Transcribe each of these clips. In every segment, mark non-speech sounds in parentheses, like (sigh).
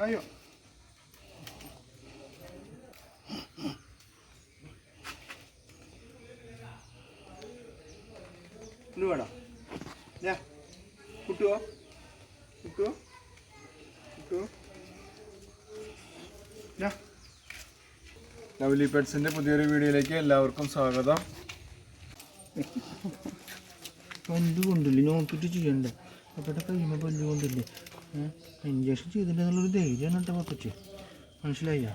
ആയോ ഇത് വേണം ഞാ കുട്ടുവോ കുട്ടുവോ കുട്ടുവോ ഞാ ലവ്ലി പെറ്റ്സിന്റെ പുതിയൊരു വീഡിയോയിലേക്ക് എല്ലാവർക്കും സ്വാഗതം. (laughs) പല്ല് കൊണ്ടില്ലേ? നോക്കിയിട്ട് ചെയ്യണ്ടേ? അപ്പോഴത്തെ കഴിയുമ്പോൾ പല്ല് കൊണ്ടില്ലേ? ഇഞ്ചക്ഷൻ ചെയ്തിട്ടുള്ളൊരു ധൈര്യമാണ് കേട്ടോ പപ്പച്ച്. മനസ്സിലായ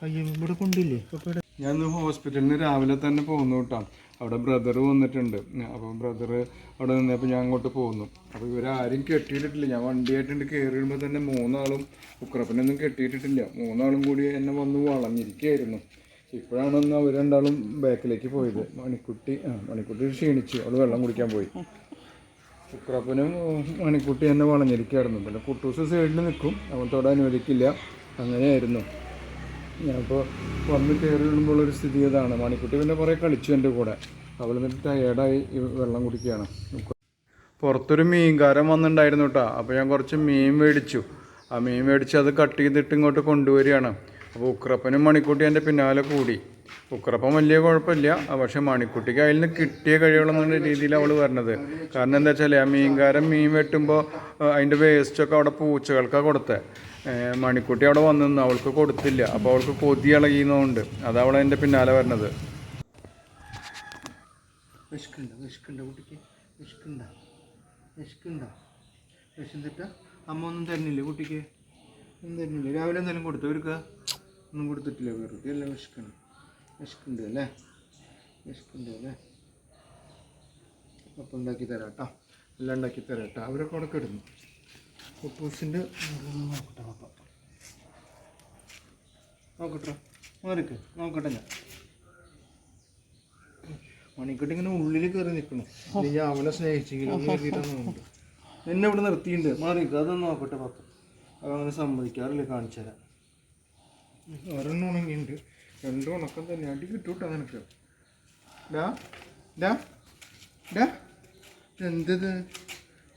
കയ്യുമ്പോൾ ഇവിടെ കൊണ്ടില്ലേ? പപ്പയുടെ ഞാൻ ഇന്ന് ഹോസ്പിറ്റലിൽ രാവിലെ തന്നെ പോകുന്നു കേട്ടോ. അവിടെ ബ്രദർ വന്നിട്ടുണ്ട്. അപ്പോൾ ബ്രദർ അവിടെ നിന്നപ്പോൾ ഞാൻ അങ്ങോട്ട് പോകുന്നു. അപ്പോൾ ഇവരാരും കെട്ടിയിട്ടില്ല ഞാൻ വണ്ടിയായിട്ടുണ്ട് കയറി വരുമ്പോൾ തന്നെ മൂന്നാളും ഉക്രപ്പനൊന്നും കെട്ടിയിട്ടില്ല മൂന്നാളും കൂടി എന്നെ വന്ന് വളഞ്ഞിരിക്കുകയായിരുന്നു. ഇപ്പോഴാണ് ഒന്ന് അവർ രണ്ടാളും ബാക്കിലേക്ക് പോയത്. മണിക്കുട്ടി ആ മണിക്കുട്ടി ക്ഷീണിച്ചു. അവൾ വെള്ളം കുടിക്കാൻ പോയി. ഉക്രപ്പനും മണിക്കുട്ടി തന്നെ വളഞ്ഞിരിക്കുകയായിരുന്നു. പിന്നെ കുട്ടൂസ് സൈഡിൽ നിൽക്കും. അവൻ തൊടാൻ അനുവദിക്കില്ല. അങ്ങനെയായിരുന്നു. ഞാനിപ്പോൾ വന്ന് കയറി വിടുമ്പോൾ ഒരു സ്ഥിതി ഇതാണ്. മണിക്കുട്ടി പിന്നെ കുറേ കളിച്ചു എന്റെ കൂടെ. അവൾ എന്നിട്ട് ടയേർഡായി വെള്ളം കുടിക്കുകയാണ്. പുറത്തൊരു മീൻകാരൻ വന്നിട്ടുണ്ടായിരുന്നു കേട്ടോ അപ്പോൾ ഞാൻ കുറച്ച് മീൻ മേടിച്ചു. ആ മീൻ മേടിച്ച് അത് കട്ട് ചെയ്തിട്ട് ഇങ്ങോട്ട് കൊണ്ടുവരികയാണ്. അപ്പോൾ ഉക്രപ്പനും മണിക്കുട്ടി എന്റെ പിന്നാലെ കൂടി. ഉക്രപ്പൻ വലിയ കുഴപ്പമില്ല. പക്ഷെ മണിക്കുട്ടിക്ക് അതിൽ നിന്ന് കിട്ടിയ കഴിവുള്ള രീതിയിൽ അവൾ വരണത്. കാരണം എന്താ വെച്ചാൽ ആ മീൻകാരൻ മീൻ വെട്ടുമ്പോൾ അതിന്റെ വേസ്റ്റൊക്കെ അവിടെ പൂച്ചകൾക്കാണ് കൊടുത്തത് മണിക്കുട്ടി അവിടെ വന്നു അവൾക്ക് കൊടുത്തില്ല. അപ്പോൾ അവൾക്ക് കൊതി ഇളകിയെന്നുണ്ട്. അതാ അവൾ എന്റെ പിന്നാലെ വരണത്. അമ്മ ഒന്നും തരുന്നില്ലേ കുട്ടിക്ക്? ഒന്നും തരുന്നില്ല? രാവിലെ എന്തെങ്കിലും കൊടുത്തു? ഒരുക്കുക ഒന്നും കൊടുത്തിട്ടില്ല. വെറുതെ എല്ലാം വിശക്കുണ്ട് വിശക്കുണ്ട് അല്ലേ വിശക്കുണ്ട് അല്ലേ അപ്പം ഉണ്ടാക്കി തരാം കേട്ടോ എല്ലാം ഉണ്ടാക്കി തരാം കേട്ടോ അവരൊക്കെ അവിടെ കിടന്നു കുട്ടൂസിന്റെ നോക്കട്ടെ അപ്പം നോക്കട്ടെ മാറിക്ക്. നോക്കട്ടെ ഞാൻ. മണിക്കട്ടി ഇങ്ങനെ ഉള്ളിൽ കയറി നിൽക്കണു ഞാൻ അവനെ സ്നേഹിച്ചെങ്കിലും എന്നെ ഇവിടെ നിർത്തിയിട്ടുണ്ട്. മാറിക്ക് അതൊന്നും നോക്കട്ടെ പത്ത്. അതങ്ങനെ സമ്മതിക്കാറില്ല കാണിച്ചു തരാം ഒരെണ്ണം ഉണങ്ങിയിട്ടുണ്ട്. രണ്ടും ഉണക്കം തന്നെ അടി കിട്ടൂട്ടോ നിനക്ക്. ഡാ ഡാ ഡാ. എന്തത്?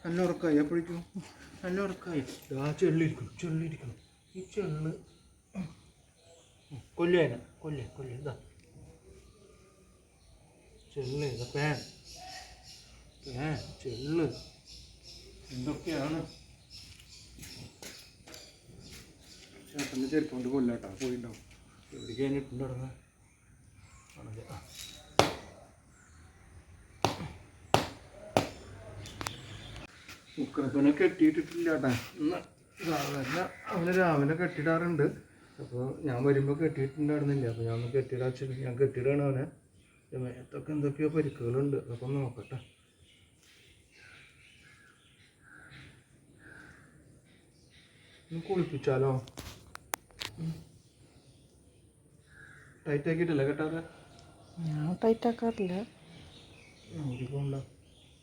നല്ല ഉറക്കായി? അപ്പോഴേക്കും നല്ല ഉറക്കായി? ഡാ ചെള്ളിരിക്കണം ചെള്ളിരിക്കണം ഈ ചെള്ള്. കൊല്ലേന കൊല്ലേ കൊല്ലേ. ഇതാ ചെള്ള് ഇതാ പേൻ. പാൻ ചെള്ള്. എന്തൊക്കെയാണ്? ചേട്ടന്റെ ചെരുപ്പം കൊണ്ട് കൊല്ലാട്ടാ പോയിണ്ടാവും എവിടേക്ക് കഴിഞ്ഞിട്ടുണ്ട് ഉക്രപ്പനെ കെട്ടിയിട്ടിട്ടില്ല കേട്ടാ ഇന്ന് സാധാരണ അവന് രാവിലെ കെട്ടിടാറുണ്ട്. അപ്പോൾ ഞാൻ വരുമ്പോൾ കെട്ടിയിട്ടുണ്ടായിരുന്നില്ല. അപ്പോൾ ഞാൻ ഒന്ന് കെട്ടിയിടാ വെച്ചു ഞാൻ കെട്ടിയിടാണ് അവനെ. മേത്തൊക്കെ എന്തൊക്കെയോ പരിക്കുകളുണ്ട്. അതൊക്കെ ഒന്ന് നോക്കട്ടെ. ഒന്ന് കുളിപ്പിച്ചാലോ? ടൈറ്റ് ആക്കിയിട്ടില്ല കേട്ടാതെ? ഞാൻ ടൈറ്റ് ആക്കാറില്ല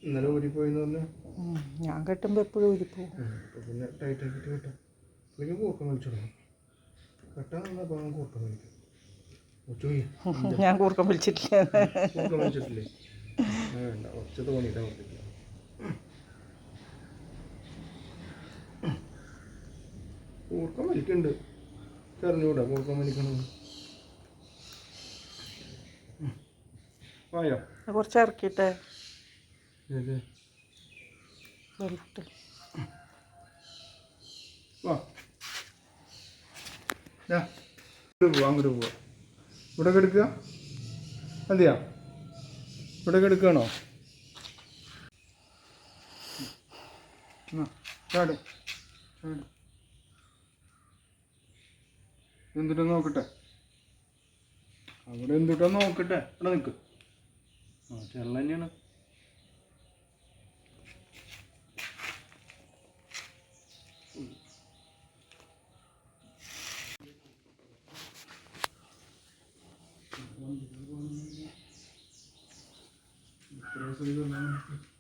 ഇന്നലെ ഊരിപ്പോയെന്ന് പറഞ്ഞു. ഞാൻ കെട്ടുമ്പോൾ എപ്പോഴും ഊരിപ്പോവും. പിന്നെ ടൈറ്റ് ആക്കിയിട്ട് കേട്ടോ. അല്ലെങ്കിൽ കൂർക്കം വലിച്ചിടണം കെട്ടാൻ നിന്നപ്പോൾ കൂർക്കം വലിക്കും. (laughs) ഞാൻ കൂർക്കം വിളിച്ചിട്ടില്ല കൂർക്കം വലിച്ചിട്ടില്ലേ? ആ, വേണ്ട. കുറച്ച് തോന്നിയിട്ടാ കൊടുത്തില്ല കൂർക്കം വലിക്കുന്നുണ്ട് ചെറിഞ്ഞൂടാ കൂർക്കം വലിക്കണം ആയോ കുറച്ച് ഇറക്കിട്ടെ ഏത് വെളുത്ത് വാ. ദാ, ഇങ്ങോട്ട് പോവാ അങ്ങോട്ട് പോവാ. ഇവിടെ കിടക്കുക മതിയാ? ഇവിടെ കിടക്കുകയാണോ ചാട്. ചാട്. എന്തിട്ടാ നോക്കട്ടെ? അവിടെ എന്തിട്ടാ നോക്കട്ടെ? ഇവിടെ നിൽക്ക്. ആ ചെള്ള തന്നെയാണ് വേണോ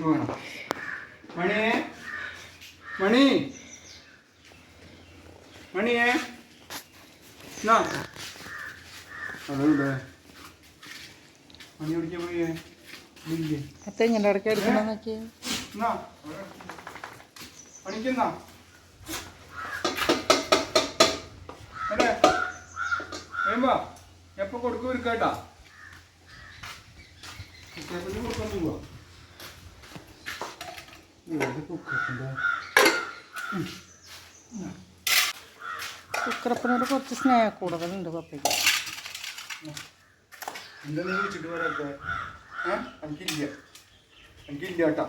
നിനക്ക് വേണം. മണിയെ മണി. മണിയേ അതെവിടെ. മണി പിടിക്കാൻ പോയേ. തെങ്ങിന്റെ ഇടയ്ക്ക് എടുക്കണം നോക്കി എന്നാ? പണിക്കെന്നാ വരുമ്പോ എപ്പോ കൊടുക്കും ഒരു കേട്ടാ. കൊടുക്കാൻ പോവാ. കുക്കറപ്പനോട് കുറച്ച് സ്നേഹ കൂടുതലുണ്ട് പപ്പയ്ക്ക് എനിക്കില്ല. എനിക്കില്ല കേട്ടാ.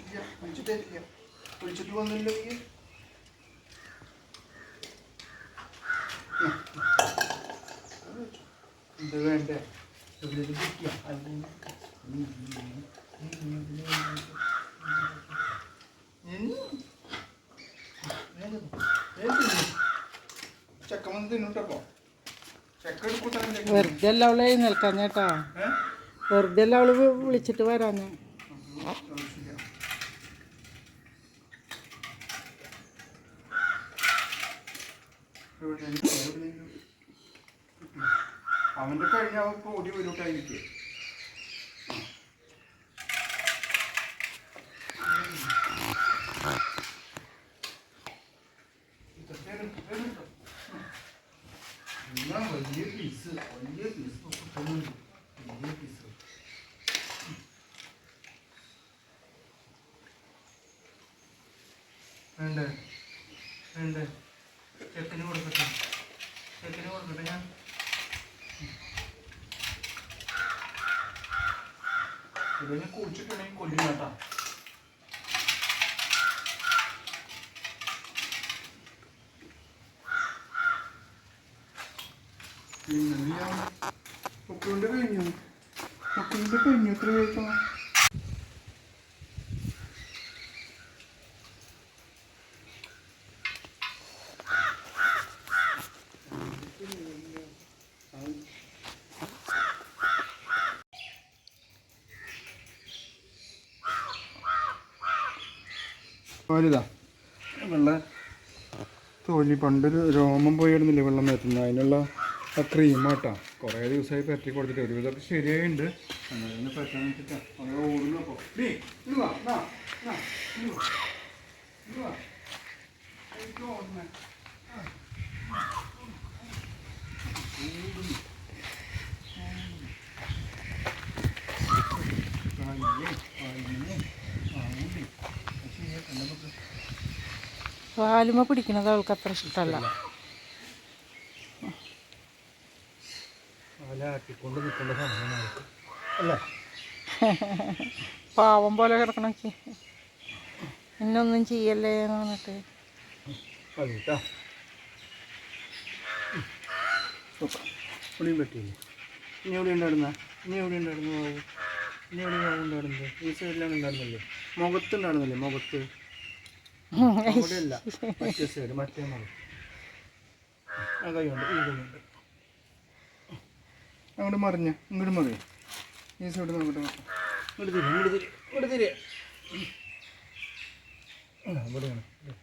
ഇല്ല വിളിച്ചിട്ടില്ല വിളിച്ചിട്ട് വന്നില്ല നീ എന്താ വേണ്ടേ? കിട്ടിയാ അല്ലെങ്കിൽ വെറുതെ അല്ല അവളെ നിൽക്കാൻ ചേട്ടാ. വെറുതെ അല്ല അവൾ വിളിച്ചിട്ട് വരാഞ്ഞ്. അവന്റെ കഴിഞ്ഞ ഓടി വരൂട്ടായിരിക്കും വലിയ പീസ് വലിയ പീസ് വലിയ പീസ് വേണ്ടേ ഉണ്ട്. ചെക്കിന് കൊടുക്കട്ടെ. ചെക്കിന് കൊടുക്കട്ടെ ഞാൻ. ഇതിനെ കുടിച്ചിട്ടുണ്ടെങ്കിൽ കൊല്ലും കേട്ടാ. പൊക്കളുടെ കഴിഞ്ഞു പൊക്കളുടെ കഴിഞ്ഞു എത്ര കഴിക്കണം വലുതാ വെള്ള തോലി പണ്ടൊരു രോമം പോയിരുന്നില്ലേ വെള്ളം മേത്തുന്നത് അതിനുള്ള ആ ക്രീമാട്ടാ കുറേ ദിവസമായി പറ്റി കൊടുത്തിട്ട് ഒരു വിധമൊക്കെ ശരിയായിട്ടുണ്ട് അങ്ങനെ പറ്റാൻ വെച്ചിട്ടാ. പാലുമ പിടിക്കുന്നത് അവൾക്ക് അത്ര ഇഷ്ടമല്ല പാവം പോലെ കിടക്കണക്ക് എന്നൊന്നും ചെയ്യല്ലേ എന്ന് പറഞ്ഞിട്ട് പുളിയും പറ്റിയില്ലേ ഇനി എവിടെ ഉണ്ടായിരുന്ന ഇനി എവിടെ ഉണ്ടായിരുന്നു ബാബു ഇനി എവിടെ ബാബു ഉണ്ടായിരുന്നത് ഈ സൈഡിലാണ് ഉണ്ടായിരുന്നല്ലേ മുഖത്തുണ്ടായിരുന്നല്ലേ മുഖത്ത് അവിടെയല്ല (laughs) മറ്റേ സൈഡ് മറ്റേ മുഖം ആ കൈയുണ്ട് ഈ കൈയുണ്ട് അങ്ങോട്ട് മറിഞ്ഞ ഇങ്ങോട്ട് മറിയ. ഈ സൈഡ് നോക്കട്ടെ. ഇങ്ങോട്ട് തിരി ഇങ്ങോട്ട് തിരി ഇങ്ങോട്ട് തിരി. ഇവിടെയാണ്. ഇവിടെ.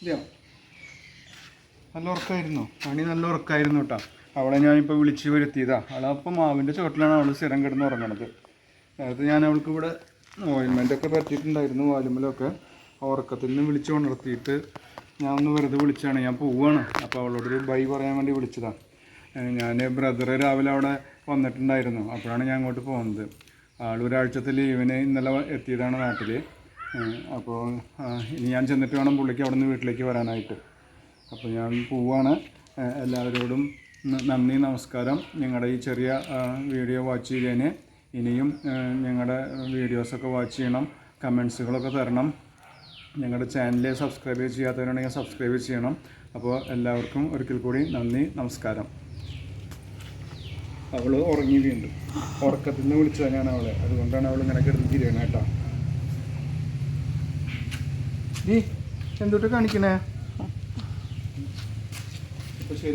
ഇല്ല നല്ല ഉറക്കമായിരുന്നു മണി നല്ല ഉറക്കമായിരുന്നു കേട്ടോ. അവളെ ഞാനിപ്പോൾ വിളിച്ച് വരുത്തിയതാ. അവളപ്പം മാവിന്റെ ചോട്ടിലാണ് അവൾ സ്ഥിരം കിടന്ന് ഉറങ്ങണത്. നേരത്തെ ഞാൻ അവൾക്ക് ഇവിടെ ഓയിൻമെന്റ് ഒക്കെ പറ്റിയിട്ടുണ്ടായിരുന്നു വാലുമ്പലൊക്കെ ഉറക്കത്തിൽ നിന്ന് വിളിച്ച് ഉണർത്തിയിട്ട് ഞാൻ ഒന്ന് വെറുതെ വിളിച്ചാണ്. ഞാൻ പോവുകയാണ് അപ്പോൾ അവളോടൊരു ബൈ പറയാൻ വേണ്ടി വിളിച്ചതാണ് ഞാൻ ബ്രദർ രാവിലെ അവിടെ വന്നിട്ടുണ്ടായിരുന്നു. അപ്പോഴാണ് ഞാൻ അങ്ങോട്ട് പോകുന്നത് ആൾ ഒരാഴ്ചത്തെ ലീവിന് ഇന്നലെ എത്തിയതാണ് നാട്ടിൽ അപ്പോൾ ഇനി ഞാൻ ചെന്നിട്ട് വേണം പുള്ളിക്ക് അവിടെ നിന്ന് വീട്ടിലേക്ക് വരാനായിട്ട്. അപ്പോൾ ഞാൻ പോവാണ്. എല്ലാവരോടും നന്ദി നമസ്കാരം. ഞങ്ങളുടെ ഈ ചെറിയ വീഡിയോ വാച്ച് ചെയ്തതിന് ഇനിയും ഞങ്ങളുടെ വീഡിയോസൊക്കെ വാച്ച് ചെയ്യണം. കമൻസുകളൊക്കെ തരണം. ഞങ്ങളുടെ ചാനൽ സബ്സ്ക്രൈബ് ചെയ്യാത്തവരുണ്ടെങ്കിൽ സബ്സ്ക്രൈബ് ചെയ്യണം. അപ്പോൾ എല്ലാവർക്കും ഒരിക്കൽ കൂടി നന്ദി നമസ്കാരം. അവൾ ഉറങ്ങി വീണ്ടും. ഉറക്കത്തിൽ നിന്ന് വിളിച്ചു ഞാൻ അവളെ. അതുകൊണ്ടാണ് അവൾ ഇങ്ങനെ കിടന്ന് തിരിയണ കേട്ടോ. എന്തൊട്ട് കാണിക്കണേ? അപ്പൊ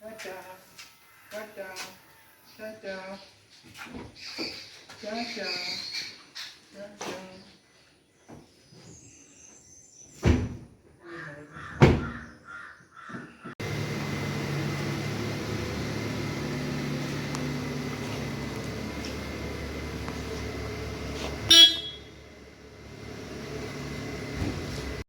Ta-da! Ta-da. Ta-da. Ta-da.